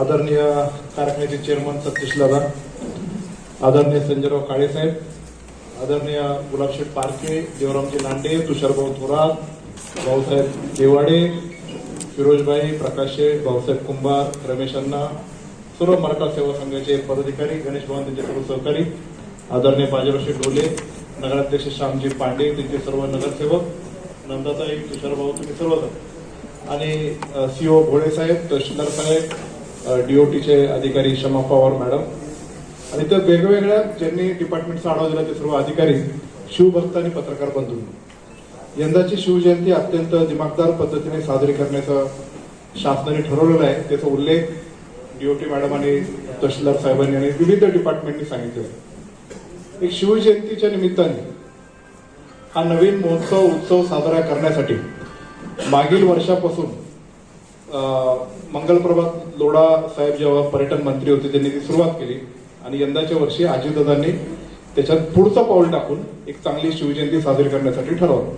आदरणीय कारखान्याचे चेअरमन सतीश दादा आदरणीय संजयराव काळेसाहेब आदरणीय गुलाबशेठ पारखे देवरामजी लांडे तुषारभाऊ थोरात भाऊसाहेब देवाडे फिरोजबाई प्रकाश शेठ भाऊसाहेब कुंभार रमेश अण्णा सर्व मराठा सेवा संघाचे पदाधिकारी गणेश भवन त्यांचे सर्व सहकारी आदरणीय बाजीरावशे ढोले नगराध्यक्ष श्यामजी पांडे त्यांचे सर्व नगरसेवक नंदाताई तुषारभाऊ तुम्ही सर्वजण. आणि सीओ भोळे साहेब तहसीलदार साहेब डीओटीचे अधिकारी शमा पवार मॅडम. आणि त्या वेगवेगळ्या ज्यांनी डिपार्टमेंटचा आढावा दिला ते सर्व अधिकारी शिवभक्त आणि पत्रकार बंधू. यंदाची शिवजयंती अत्यंत दिमागदार पद्धतीने साजरी करण्याचं शासनाने ठरवलेलं आहे. त्याचा उल्लेख डीओटी मॅडम आणि तहसीलदार साहेबांनी आणि विविध डिपार्टमेंटनी सांगितलं एक शिवजयंतीच्या निमित्ताने हा नवीन महोत्सव उत्सव साजरा करण्यासाठी मागील वर्षापासून मंगलप्रभात लोढा साहेब जेव्हा पर्यटन मंत्री होते त्यांनी ती सुरुवात केली. आणि यंदाच्या वर्षी अजितदादांनी त्याच्यात पुढचं पाऊल टाकून एक चांगली शिवजयंती साजरी करण्यासाठी ठरवलं.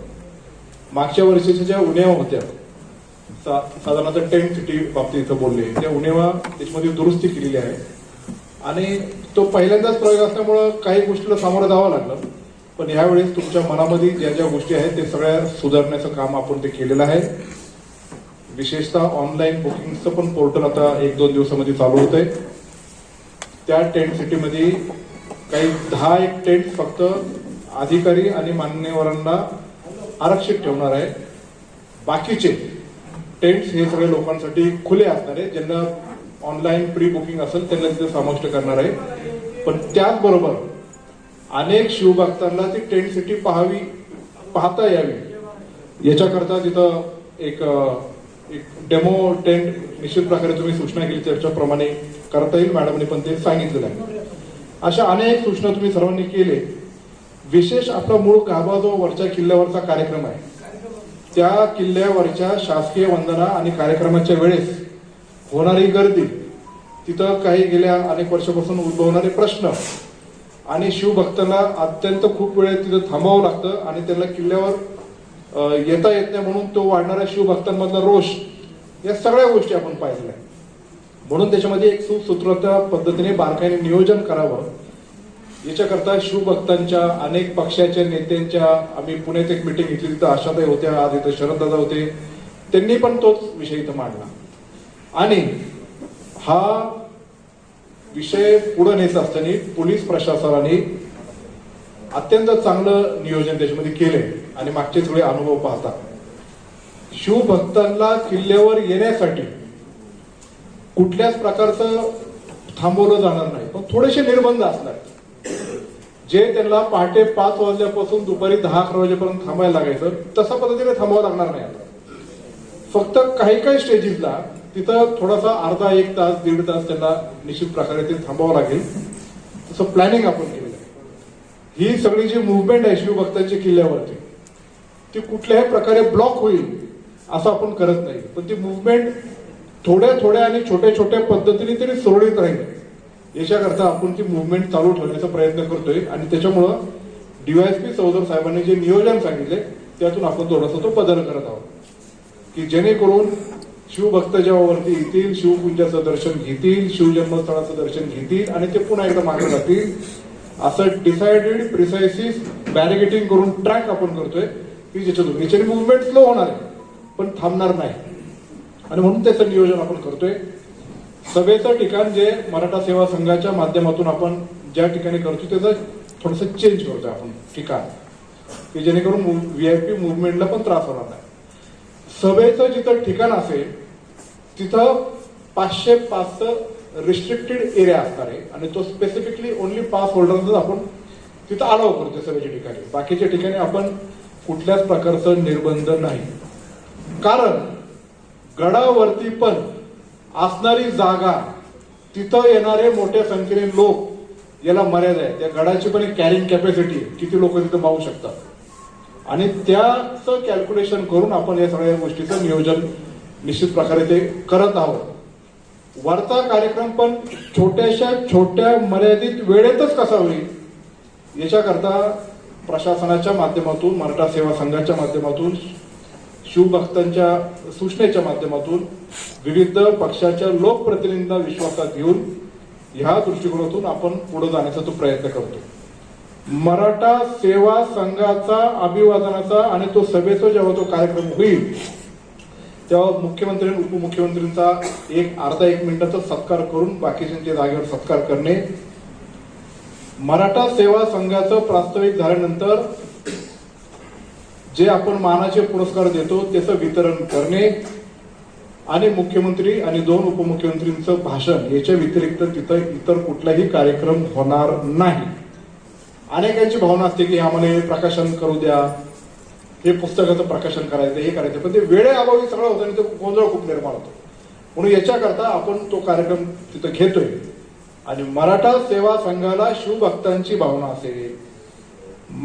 मागच्या वर्षीच्या ज्या उणेवा होत्या सा- साधारणतः टेंट सिटी बाबतीत इथं बोलले त्या उणेवा त्याच्यामध्ये दुरुस्ती केलेली आहे. आणि तो पहिल्यांदाच प्रयोग असल्यामुळं काही गोष्टीला सामोरं जावं लागलं. पण यावेळेस तुमच्या मनामध्ये ज्या ज्या गोष्टी आहेत ते सगळ्या सुधारण्याचं काम आपण ते केलेलं आहे. विशेषतः ऑनलाईन बुकिंगचं पण पोर्टल आता एक दोन दिवसामध्ये चालू होत आहे त्या टेंट सिटीमध्ये काही दहा एक टेंट फक्त अधिकारी आणि मान्यवरांना आरक्षित ठेवणार आहे. बाकीचे टेंट्स हे सगळे लोकांसाठी खुले असणार आहे. ज्यांना ऑनलाईन प्री बुकिंग असेल त्यांना तिथे समाविष्ट करणार आहे. पण त्याचबरोबर अनेक शिवभक्तांना ती टेंट सिटी पाहावी पाहता यावी. याच्याकरता तिथं एक एक डेमो टेंट निश्चित प्रकारे तुम्ही सूचना केली त्याच्याप्रमाणे करता येईल मॅडमने पण ते सांगितलेलं आहे. अशा अनेक सूचना तुम्ही सर्वांनी केले. विशेष आपला मूळ गाभा जो वरच्या किल्ल्यावरचा कार्यक्रम आहे. त्या किल्ल्यावरच्या शासकीय वंदना आणि कार्यक्रमाच्या वेळेस होणारी गर्दी तिथं काही गेल्या अनेक वर्षापासून उद्भवणारे प्रश्न आणि शिवभक्तांना अत्यंत खूप वेळ तिथं थांबावं लागतं आणि त्यांना किल्ल्यावर येता येत नाही म्हणून तो वाढणारा शिवभक्तांमधला रोष या सगळ्या गोष्टी आपण पाहिलेल्या आहेत. म्हणून त्याच्यामध्ये एक सुसूत्रता पद्धतीने बारकाईने नियोजन करावं. याच्याकरता शिवभक्तांच्या अनेक पक्षाच्या नेत्यांच्या आम्ही पुण्यात एक मिटिंग घेतली तिथं आशाताई होत्या आज इथं शरददादा होते. त्यांनी पण तोच विषय इथं मांडला. आणि हा विषय पुढे नेत असताना पोलीस प्रशासनाने अत्यंत चांगलं नियोजन त्याच्यामध्ये केलंय. आणि मागचे सगळे अनुभव पाहता. शिवभक्तांना किल्ल्यावर येण्यासाठी कुठल्याच प्रकारचं थांबवलं जाणार नाही. पण थोडेसे निर्बंध असणार जे त्यांना पहाटे पाच वाजल्यापासून दुपारी दहा अकरा वाजेपर्यंत थांबायला लागायचं तसा पद्धतीने थांबावं लागणार नाही आता. फक्त काही काही स्टेजेसला तिथं थोडासा अर्धा एक तास दीड तास त्यांना निश्चित प्रकारे ते थांबावं लागेल. तसं प्लॅनिंग आपण केलेलं आहे. ही सगळी जी मुवमेंट आहे शिवभक्तांची किल्ल्यावरती ती कुठल्याही प्रकारे ब्लॉक होईल असं आपण करत नाही. पण ती मुवमेंट थोड्या थोड्या आणि छोट्या छोट्या पद्धतीने तरी सुरळीत राहील. याच्याकरता आपण ती मुवमेंट चालू ठेवण्याचा प्रयत्न करतोय. आणि त्याच्यामुळं डीवायएसपी चौधर साहेबांनी जे नियोजन सांगितले त्यातून आपण थोडासा तो बदल करत आहोत. की जेणेकरून शिवभक्त जेव्हा वरती येतील शिवपुंजाचं दर्शन घेतील शिवजन्मस्थळाचं दर्शन घेतील आणि ते पुन्हा एकदा मागे जातील असं डिसाइडेड प्रिसायसिस बॅरिगेटिंग करून ट्रॅक आपण करतोय. की ज्याच्यातून याच्याने मुवमेंट स्लो होणार आहे पण थांबणार नाही. आणि म्हणून त्याचं नियोजन आपण करतोय. सभेचं ठिकाण जे मराठा सेवा संघाच्या माध्यमातून आपण ज्या ठिकाणी करतो त्याचं थोडस चेंज करतोय आपण ठिकाण. की जेणेकरून व्ही आय पी मुवमेंटला पण त्रास होणार नाही. सभेचं जिथं ठिकाण असेल तिथं पाचशे पाच रिस्ट्रिक्टेड एरिया असणार आहे. आणि तो स्पेसिफिकली ओनली पास होल्डरच आपण तिथं अलाव करतो सभेच्या ठिकाणी. बाकीच्या ठिकाणी आपण कुठल्याच प्रकारचं निर्बंध नाही. कारण गडावरती पण असणारी जागा तिथं येणारे मोठ्या संख्येने लोक याला मर्यादा आहे. त्या गडाची पण एक कॅरिंग कॅपॅसिटी आहे. किती लोक तिथं पाहू शकतात? आणि त्याचं कॅल्क्युलेशन करून आपण या सगळ्या गोष्टीचं नियोजन निश्चित प्रकारे ते करत आहोत. वरचा कार्यक्रम पण छोट्याशा छोट्या मर्यादित वेळेतच कसा होईल याच्याकरता प्रशासनाच्या माध्यमातून मराठा सेवा संघाच्या माध्यमातून शिवभक्तांच्या सूचनेच्या माध्यमातून विविध पक्षाच्या लोकप्रतिनिधींना विश्वासात घेऊन ह्या दृष्टिकोनातून आपण पुढे जाण्याचा तो प्रयत्न करतो. मराठा सेवा संघाचा अभिवादनाचा आणि तो सभेचा जेव्हा तो कार्यक्रम होईल तेव्हा मुख्यमंत्री आणि उपमुख्यमंत्र्यांचा एक अर्धा एक मिनिटाचा सत्कार करून बाकीच्यांच्या जागेवर सत्कार करणे मराठा सेवा संघाचं प्रास्ताविक झाल्यानंतर जे आपण मानाचे पुरस्कार देतो त्याचं वितरण करणे आणि मुख्यमंत्री आणि दोन उपमुख्यमंत्रींचं भाषण याच्या व्यतिरिक्त तिथं इतर कुठलाही कार्यक्रम होणार नाही. अनेकांची भावना असते की आम्हाला हे प्रकाशन करू द्या हे पुस्तकाचं प्रकाशन करायचं हे करायचं. पण ते वेळेअभावी सगळं होतं आणि तो गोंधळ खूप निर्माण होतो. म्हणून याच्याकरता आपण तो कार्यक्रम तिथं घेतोय. आणि मराठा सेवा संघाला शिवभक्तांची भावना असेल.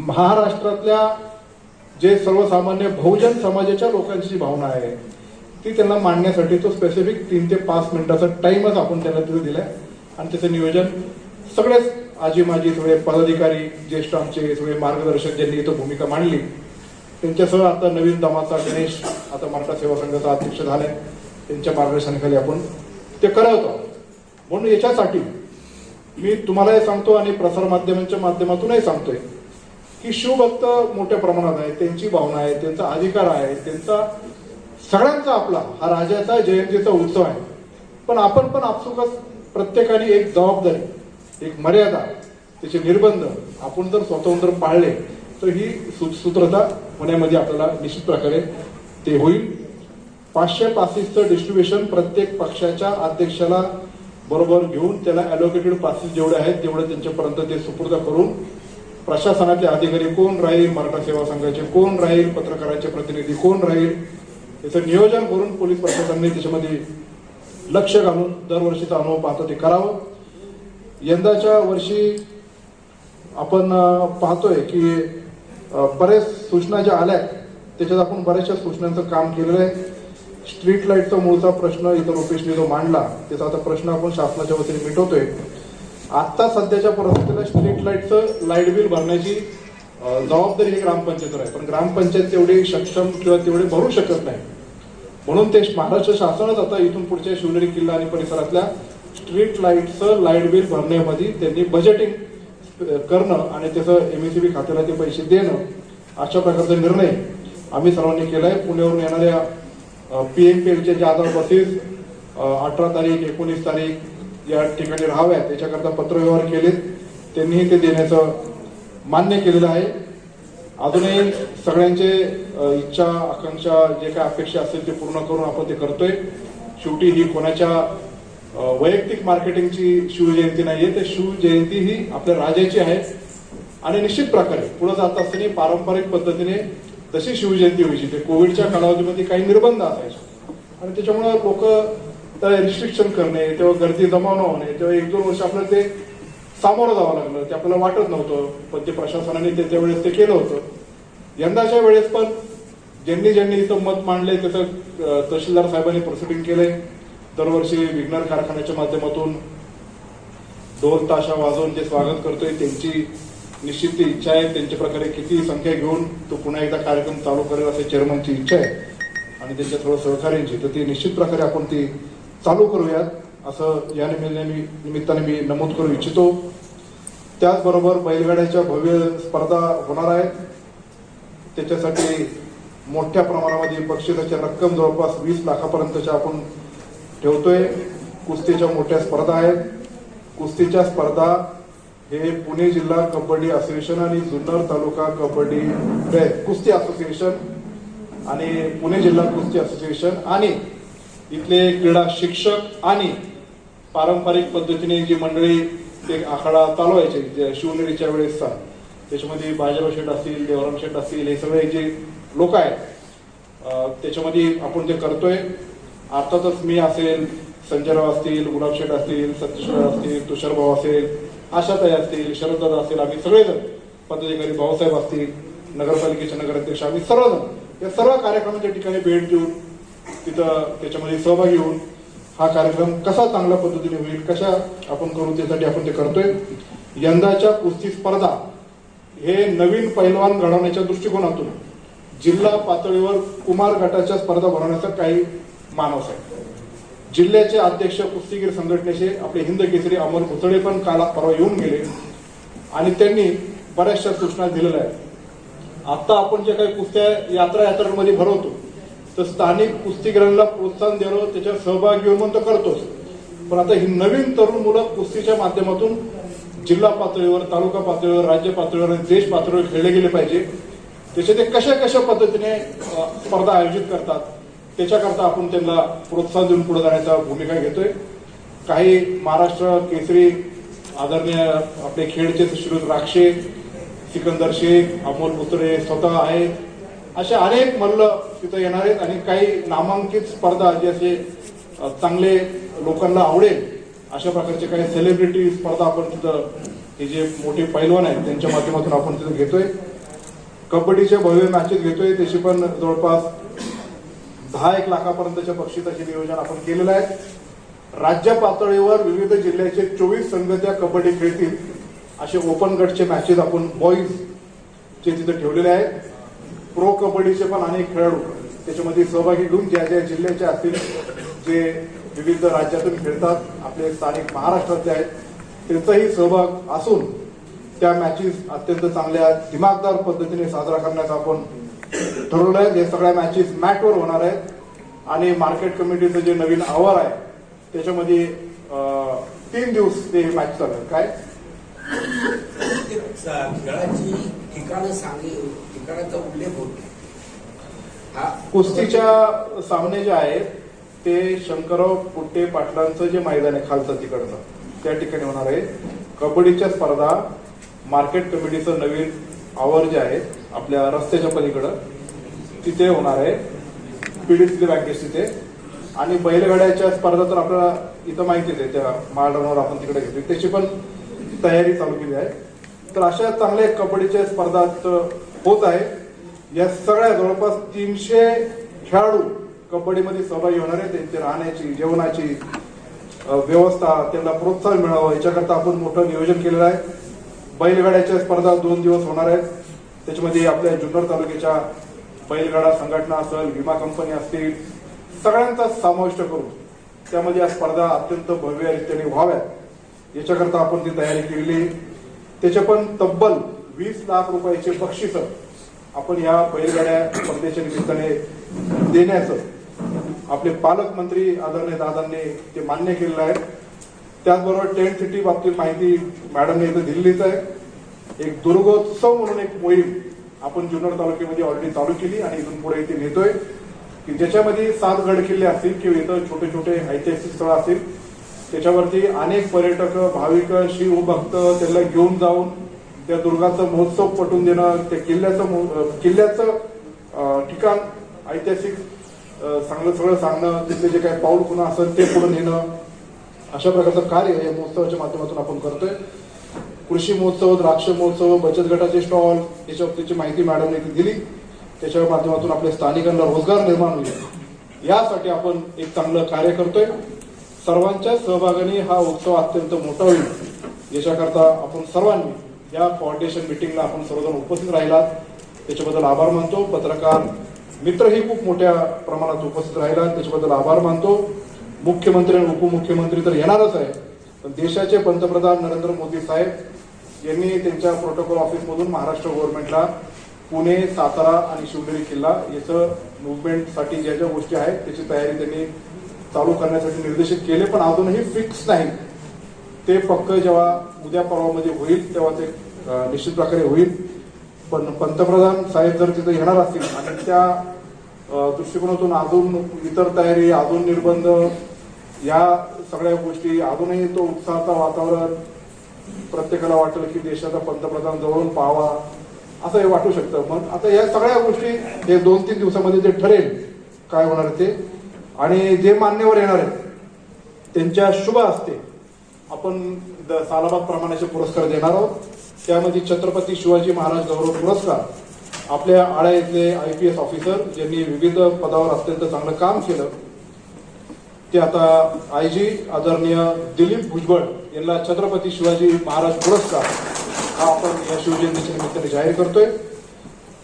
महाराष्ट्रातल्या जे सर्वसामान्य बहुजन समाजाच्या लोकांची भावना आहे ती त्यांना मांडण्यासाठी तो स्पेसिफिक तीन ते पाच मिनिटाचा टाइमच आपण त्याला तिथे दिलाय. आणि त्याचं नियोजन सगळेच आजी माजी सगळे पदाधिकारी ज्येष्ठ आमचे सगळे मार्गदर्शक ज्यांनी इथं भूमिका मांडली त्यांच्यासह आता नवीन दमाचा गणेश आता मराठा सेवा संघाचा अध्यक्ष झालाय. त्यांच्या मार्गदर्शनाखाली आपण ते करत आहोत. म्हणून याच्यासाठी मी तुम्हालाही सांगतो आणि प्रसार माध्यमांच्या माध्यमातूनही सांगतोय की शिवभक्त मोठ्या प्रमाणात आहे त्यांची भावना आहे त्यांचा अधिकार आहे त्यांचा सगळ्यांचा आपला हा राजाचा जयंतीचा उत्सव आहे. पण आपण पण आपसुकच प्रत्येकाने एक जबाबदारी एक मर्यादा त्याचे निर्बंध आपण जर स्वतःहून जर पाळले तर ही सुसूत्रता होण्यामध्ये आपल्याला निश्चित प्रकारे ते होईल. पाचशे पासिसचं डिस्ट्रीब्युशन प्रत्येक पक्षाच्या अध्यक्षाला बरोबर घेऊन त्याला अलोकेटेड पासेस जेवढे आहेत तेवढे त्यांच्यापर्यंत ते सुपूर्द करून प्रशासनातले अधिकारी कोण राहील मराठा सेवा संघाचे कोण राहील पत्रकारांचे प्रतिनिधी कोण राहील याचं नियोजन करून पोलीस प्रशासनाने त्याच्यामध्ये लक्ष घालून दरवर्षीचा अनुभव पाहतो ते करावं. यंदाच्या वर्षी आपण पाहतोय की बऱ्याच बरेच सूचना ज्या आल्या त्याच्यात आपण बऱ्याचशा सूचनांचं काम केलेलं आहे. स्ट्रीट लाईटचा मूळचा प्रश्न इथं रुपेशने जो मांडला त्याचा आता प्रश्न आपण शासनाच्या वतीने मिटवतोय. आता सध्याच्या परिस्थितीला स्ट्रीट लाईटचं लाइट बिल भरण्याची जबाबदारी ही ग्रामपंचायतीवर आहे. पण ग्रामपंचायत तेवढी सक्षम किंवा तेवढे भरू शकत नाही. म्हणून ते महाराष्ट्र शासनच आता इथून पुढच्या शिवनेरी किल्ला आणि परिसरातल्या स्ट्रीट लाईटचं लाइट बिल भरण्यामध्ये त्यांनी बजेटिंग करणं आणि त्याचं एमएससीबी खात्याला ते पैसे देणं अशा प्रकारचा निर्णय आम्ही सर्वांनी केलाय. पुण्यावरून येणाऱ्या पी एम पी एलच्या ज्या आता बसेस अठरा तारीख एकोणीस तारीख या ठिकाणी राहाव्यात त्याच्याकरता पत्रव्यवहार केलेत. त्यांनीही ते देण्याचं मान्य केलेलं आहे. अजूनही सगळ्यांचे इच्छा आकांक्षा जे काय अपेक्षा असतील ते पूर्ण करून आपण ते करतोय. शेवटी ही कोणाच्या वैयक्तिक मार्केटिंगची शिवजयंती नाहीये तर शिवजयंती ही आपल्या राजाची आहे. आणि निश्चित प्रकारे पुढे जात असताना पारंपरिक पद्धतीने तशी शिवजयंती व्हायची. ते कोविडच्या कालावधीमध्ये काही निर्बंध असायचे. आणि त्याच्यामुळं लोक रिस्ट्रिक्शन करणे तेव्हा गर्दी जमा न होणे तेव्हा एक दोन वर्ष आपल्याला ते सामोरं जावं लागलं. ते आपल्याला वाटत नव्हतं पण ते प्रशासनाने ते त्यावेळेस ते केलं होतं. यंदाच्या वेळेस पण ज्यांनी ज्यांनी इथं मत मांडले त्याचं तहसीलदार साहेबांनी प्रोसिडिंग केले दरवर्षी विज्ञान कारखान्याच्या माध्यमातून ढोल ताशा वाजवून जे स्वागत करतोय त्यांची निश्चित ती इच्छा आहे त्यांच्या प्रकारे किती संख्या घेऊन तो पुन्हा एकदा कार्यक्रम चालू करेल असे चेअरमनची इच्छा आहे. आणि त्यांच्या थोडं सहकार्यांची. तर ती निश्चित प्रकारे आपण ती चालू करूयात असं या निमित्ताने मी निमित्ताने मी नमूद करू इच्छितो. त्याचबरोबर बैलगाड्याच्या भव्य स्पर्धा होणार आहेत. त्याच्यासाठी मोठ्या प्रमाणामध्ये बक्षिसाची रक्कम जवळपास वीस लाखापर्यंतच्या आपण ठेवतोय. कुस्तीच्या मोठ्या स्पर्धा आहेत. कुस्तीच्या स्पर्धा हे पुणे जिल्हा कबड्डी असोसिएशन आणि जुन्नर तालुका कबड्डी कुस्ती असोसिएशन आणि पुणे जिल्हा कुस्ती असोसिएशन आणि इथले क्रीडा शिक्षक आणि पारंपरिक पद्धतीने जी मंडळी ते आखाडा चालवायचे जे शिवनेरीच्या वेळेसचा त्याच्यामध्ये बाजीराव शेठ असतील देवराम शेठ असतील हे सगळे जे लोक आहेत त्याच्यामध्ये आपण ते करतोय अर्थातच मी असेल संजयराव असतील गुलाब शेठ असतील सत्यश्वर असतील तुषारभाऊ असेल आशाताई असतील शरददादा असतील आम्ही सगळेजण. पदाधिकारी भाऊसाहेब असतील नगरपालिकेचे नगराध्यक्ष आम्ही सर्वजण. या सर्व कार्यक्रमाच्या ठिकाणी भेट देऊन तिथं त्याच्यामध्ये सहभागी होऊन हा कार्यक्रम कसा चांगल्या पद्धतीने होईल कशा आपण करू त्यासाठी आपण ते करतोय. यंदाच्या कुस्ती स्पर्धा हे नवीन पैलवान घडवण्याच्या दृष्टिकोनातून जिल्हा पातळीवर कुमार गटाच्या स्पर्धा भरवण्याचा काही मानस आहे जिल्ह्याचे अध्यक्ष कुस्तीगीर संघटनेचे आपले हिंद केसरी अमोल भुतळे पण काल परवा येऊन गेले. आणि त्यांनी बऱ्याचशा सूचना दिलेल्या आहेत. आता आपण जे काही कुस्त्या यात्रा यात्रांमध्ये भरवतो तर स्थानिक कुस्तीगिरांना प्रोत्साहन देणं त्याच्यात सहभागी होऊन तर करतोच. पण आता ही नवीन तरुण मुलं कुस्तीच्या माध्यमातून जिल्हा पातळीवर तालुका पातळीवर राज्य पातळीवर आणि देश पातळीवर खेळले गेले पाहिजे. त्याचे ते कशा कशा पद्धतीने स्पर्धा आयोजित करतात? त्याच्याकरता आपण त्यांना प्रोत्साहन देऊन पुढे जाण्याचा भूमिका घेतोय. काही महाराष्ट्र केसरी आदरणीय आपले खेळचे श्रीयुत राक्षे सिकंदर शेख अमोल पुतळे स्वतः आहेत. असे अनेक मल्ल तिथं येणार आहेत आणि काही नामांकित स्पर्धा जे असे चांगले लोकांना आवडेल अशा प्रकारचे काही सेलिब्रिटी स्पर्धा आपण तिथं हे जे मोठे पैलवान आहेत त्यांच्या माध्यमातून आपण तिथं घेतोय. कबड्डीच्या भव्य मॅचेस घेतोय त्याची पण जवळपास दहा एक लाखापर्यंतच्या बक्षिसाचे नियोजन आपण केलेलं आहे. राज्य पातळीवर विविध जिल्ह्याचे चोवीस संघ त्या कबड्डी खेळतील असे ओपन गटचे मॅचेस आपण बॉईज जे तिथे ठेवलेले आहेत. प्रो कबड्डीचे पण अनेक खेळाडू त्याच्यामध्ये सहभागी घेऊन ज्या ज्या जिल्ह्याचे असतील जे विविध राज्यातून खेळतात आपले स्थानिक महाराष्ट्रातले आहेत त्यांचाही सहभाग असून त्या मॅचेस अत्यंत चांगल्या दिमागदार पद्धतीने साजरा करण्याचा आपण ठरवलं आहे हे सगळ्या मॅचेस मॅटवर होणार आहेत. आणि मार्केट कमिटीचं जे नवीन आवार आहे त्याच्यामध्ये तीन दिवस ते मॅच चालेल काय? खेळाची ठिकाणं सांगली ठिकाणाचा उल्लेख होत कुस्तीच्या सामने जे आहेत ते शंकरराव पुट्टे पाटलांचं जे मैदान आहे खालचं तिकडचं त्या ठिकाणी होणार आहे. कबड्डीच्या स्पर्धा मार्केट कमिटीचं नवीन आवर जे आहे आपल्या रस्त्याच्या पलीकडं. तिथे होणार आहे. पीडीसी बँकेस तिथे. आणि बैलगाड्याच्या स्पर्धा तर आपल्याला इथं माहितीच आहे त्या मालडाऊनवर आपण तिकडे घेतली. त्याची पण तयारी चालू केली आहे. तर अशा चांगल्या कबड्डीच्या स्पर्धा होत आहे. या सगळ्या जवळपास तीनशे खेळाडू कबड्डीमध्ये सहभागी होणार आहे त्यांची राहण्याची जेवणाची व्यवस्था त्यांना प्रोत्साहन मिळावं. याच्याकरता आपण मोठं नियोजन केलेलं आहे. बैलगाड्याच्या स्पर्धा दोन दिवस होणार आहेत. त्याच्यामध्ये आपल्या जुन्नर तालुक्याच्या बैलगाडा संघटना असेल विमा कंपनी असतील सगळ्यांचा समाविष्ट करून त्यामध्ये या स्पर्धा अत्यंत भव्यरित्याने व्हाव्यात. याच्याकरता आपण ती तयारी केलेली त्याचे पण तब्बल वीस लाख रुपयाचे बक्षीस आपण या बैलगाड्या स्पर्धेच्या निमित्ताने देण्याचं आपले पालकमंत्री आदरणीय दादांनी ते मान्य केलेलं आहे. त्याचबरोबर टेंट सिटी बाबतीत माहिती मॅडमने इथं दिल्लीच आहे. एक दुर्गोत्सव म्हणून एक मोहीम आपण जुन्नर तालुक्यामध्ये ऑलरेडी चालू केली आणि इथून पुढे इथे नेतोय. की ज्याच्यामध्ये सात गड किल्ले असतील किंवा इथं छोटे छोटे ऐतिहासिक स्थळ असतील त्याच्यावरती अनेक पर्यटक भाविक शिवभक्त त्यांना घेऊन जाऊन त्या दुर्गाचं महोत्सव पटवून देणं त्या किल्ल्याचं किल्ल्याचं ठिकाण ऐतिहासिक चांगलं सगळं सांगणं तिथले जे काही पाऊल खुणा असेल ते पुढे नेणं अशा प्रकारचं कार्य या महोत्सवाच्या माध्यमातून आपण करतोय. कृषी महोत्सव द्राक्ष महोत्सव बचत गटाचे स्टॉल याच्या बाबतीची माहिती मॅडमने दिली त्याच्या माध्यमातून आपल्या स्थानिकांना रोजगार निर्माण होईल. यासाठी आपण एक चांगलं कार्य करतोय. सर्वांच्या सहभागाने हा उत्सव अत्यंत मोठा होईल. याच्याकरता आपण सर्वांनी या फाउंडेशन मिटिंगला आपण सर्वजण उपस्थित राहिलात. त्याच्याबद्दल आभार मानतो. पत्रकार मित्रही खूप मोठ्या प्रमाणात उपस्थित राहिला त्याच्याबद्दल आभार मानतो. मुख्यमंत्री आणि उपमुख्यमंत्री तर येणारच आहे. पण देशाचे पंतप्रधान नरेंद्र मोदी साहेब यांनी त्यांच्या प्रोटोकॉल ऑफिसमधून महाराष्ट्र गव्हर्नमेंटला पुणे सातारा आणि शिवनेरी किल्ला याचं मुवमेंटसाठी ज्या ज्या गोष्टी आहेत त्याची तयारी त्यांनी चालू करण्यासाठी निर्देशित केले. पण अजूनही फिक्स नाही. ते पक्क जेव्हा उद्या परवामध्ये होईल तेव्हा ते निश्चित प्रकारे होईल. पण पंतप्रधान साहेब जर तिथे येणार असतील आणि त्या दृष्टिकोनातून अजून इतर तयारी अजून निर्बंध या सगळ्या गोष्टी अजूनही तो उत्साहाचा वातावरण प्रत्येकाला वाटेल की देशाचा पंतप्रधान जवळून पाहावा असं हे वाटू शकतं. मग आता या सगळ्या गोष्टी हे दोन तीन दिवसामध्ये जे ठरेल काय होणार ते आणि जे मान्यवर येणार आहेत त्यांच्या शुभ असते आपण द- सालाबाद प्रमाणाचे पुरस्कार देणार आहोत. त्यामध्ये छत्रपती शिवाजी महाराज गौरव पुरस्कार आपल्या आळ्या इथले आय पी एस ऑफिसर ज्यांनी विविध पदावर अत्यंत चांगलं काम केलं ते आता आय जी आदरणीय दिलीप भुजबळ यांना छत्रपती शिवाजी महाराज पुरस्कार हा आपण या शिवजयंतीच्या निमित्ताने जाहीर करतोय.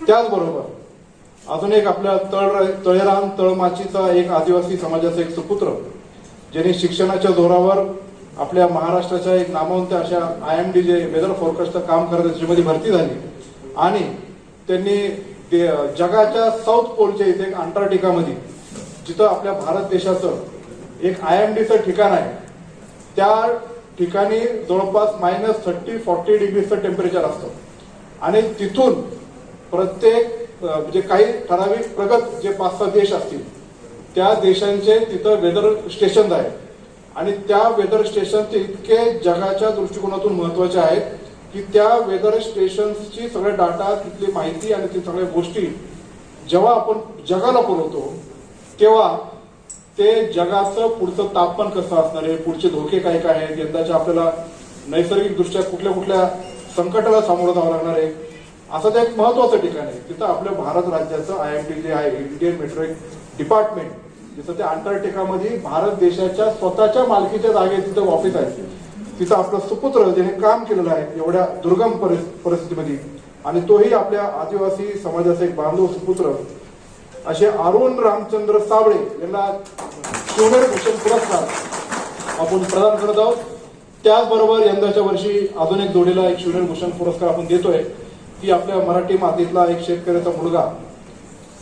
त्याचबरोबर अजून एक आपल्या तळ तळेराम तळमाचीचा एक आदिवासी समाजाचा एक सुपुत्र ज्यांनी शिक्षणाच्या जोरावर आपल्या महाराष्ट्राच्या एक नामवंत अशा आय एम डी जे वेदर फोरकास्टचं काम करत त्याच्यामध्ये भरती झाली. आणि त्यांनी ते जगाच्या साऊथ पोलच्या इथे एक अंटार्क्टिकामध्ये जिथं आपल्या भारत देशाचं एक आय एम डीचं ठिकाण आहे. त्या ठिकाणी जवळपास मायनस थर्टी फॉर्टी डिग्रीचं टेम्परेचर असतं. आणि तिथून प्रत्येक म्हणजे काही ठराविक प्रगत जे पाच सहा देश असतील त्या देशांचे तिथं वेदर स्टेशन आहे आणि त्या वेदर स्टेशनचे इतके जगाच्या दृष्टिकोनातून महत्त्वाचे आहेत की त्या वेदर स्टेशनची सगळे डाटा तिथली माहिती आणि ती सगळ्या गोष्टी जेव्हा आपण जगाला पुरवतो तेव्हा ते जगाचं पुढचं तापमान कसं असणार आहे? पुढचे धोके काय काय आहेत? यंदाच्या आपल्याला नैसर्गिक दृष्ट्या कुठल्या कुठल्या संकटाला सामोरं जावं लागणार आहे? असं ते एक महत्वाचं ठिकाण आहे. तिथं आपल्या भारत राज्याचं आय एम टी जे आहे इंडियन मेट्रो डिपार्टमेंट जिथं ते अंटार्क्टिकामध्ये भारत देशाच्या स्वतःच्या मालकीच्या जागेत तिथं ऑफिस आहे. तिथं आपलं सुपुत्र ज्याने काम केलेलं आहे एवढ्या दुर्गम परिस्थितीमध्ये. आणि तोही आपल्या आदिवासी समाजाचा एक बांधव सुपुत्र. असे अरुण रामचंद्र साबळे यांना शिवनेर भूषण पुरस्कार आपण प्रदान करत आहोत. त्याचबरोबर यंदाच्या वर्षी अजून एक जोडीला एक शिवनेर भूषण पुरस्कार आपण देतोय. की आपल्या मराठी मातीतला एक शेतकऱ्याचा मुलगा.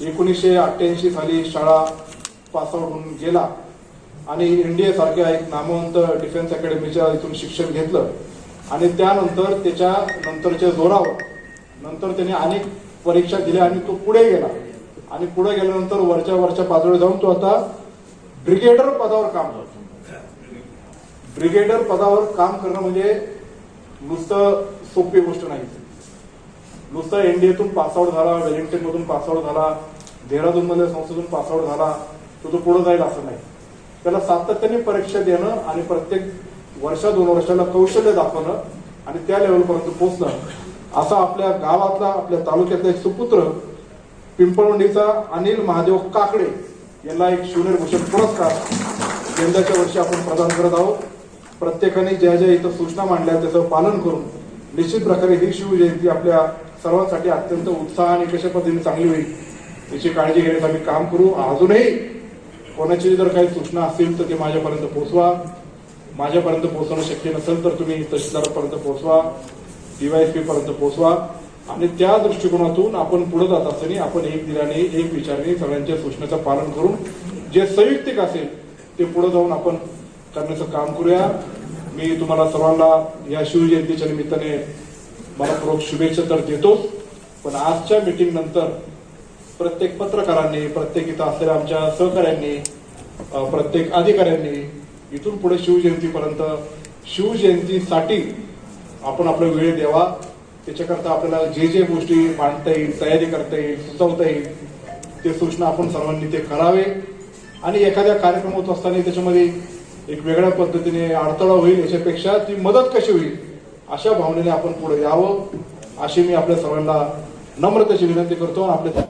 एकोणीसशे अठ्ठ्याऐंशी साली शाळा पासआउट होऊन गेला. आणि इंडिया सारख्या एक नामवंत डिफेन्स अकॅडमीच्या इथून शिक्षण घेतलं. आणि त्यानंतर त्याच्या नंतरच्या जोरावर नंतर त्याने अनेक परीक्षा दिल्या आणि तो पुढे गेला. आणि पुढे गेल्यानंतर वरच्या वरच्या पातळीवर जाऊन तो आता ब्रिगेडर पदावर काम करतो. ब्रिगेडर पदावर काम करणं म्हणजे नुसतं सोपी गोष्ट नाही. नुसतं एनडीएतून पासआउट झाला वेलिंग्टन मधून पासआउट झाला देहरादून मधल्या संस्थेतून पासआउट झाला तो तो पुढे जाईल असं नाही. त्याला सातत्याने परीक्षा देणं आणि प्रत्येक वर्षा दोन वर्षाला कौशल्य दाखवणं आणि त्या लेवलपर्यंत पोहोचणं असा आपल्या गावातला आपल्या तालुक्यातला एक सुपुत्र पिंपळवंडीचा अनिल महादेव काकडे यांना एक शिवनिर्भूषण पुरस्कार यंदाच्या वर्षी आपण प्रदान करत आहोत. प्रत्येकाने ज्या ज्या इथं सूचना मांडल्या त्याचं पालन करून निश्चित प्रकारे ही शिवजयंती आपल्या सर्वांसाठी अत्यंत उत्साह आणि कशा पद्धतीने चांगली होईल याची काळजी घेण्याचं आम्ही काम करू. अजूनही कोणाची जर काही सूचना असतील तर ते माझ्यापर्यंत पोहोचवा. माझ्यापर्यंत पोहोचवणं शक्य नसेल तर तुम्ही तहसीलदारापर्यंत पोहोचवा डीवायएसपी पर्यंत पोहोचवा. आणि त्या दृष्टिकोनातून आपण पुढे जात असताना आपण एक दिलाने एक विचाराने सगळ्यांच्या सूचनेचं पालन करून जे संयुक्तिक असेल ते पुढे जाऊन आपण करण्याचं काम करूया. मी तुम्हाला सर्वांना या शिवजयंतीच्या निमित्ताने मनपूर्वक शुभेच्छा तर देतोच पण आजच्या मिटिंग नंतर प्रत्येक पत्रकारांनी प्रत्येक इथं असलेल्या आमच्या सहकाऱ्यांनी प्रत्येक अधिकाऱ्यांनी इथून पुढे शिवजयंतीपर्यंत शिवजयंतीसाठी आपण आपला वेळ द्यावा. त्याच्याकरता आपल्याला जे जे गोष्टी मांडता येईल तयारी करता येईल सुचवता येईल ते सूचना आपण सर्वांनी ते करावे. आणि एखाद्या कार्यक्रम होत असताना त्याच्यामध्ये एक वेगळ्या पद्धतीने अडथळा होईल याच्यापेक्षा ती मदत कशी होईल अशा भावनेने आपण पुढे यावं. अशी मी आपल्या सर्वांना नम्रतेची विनंती करतो आणि आपल्या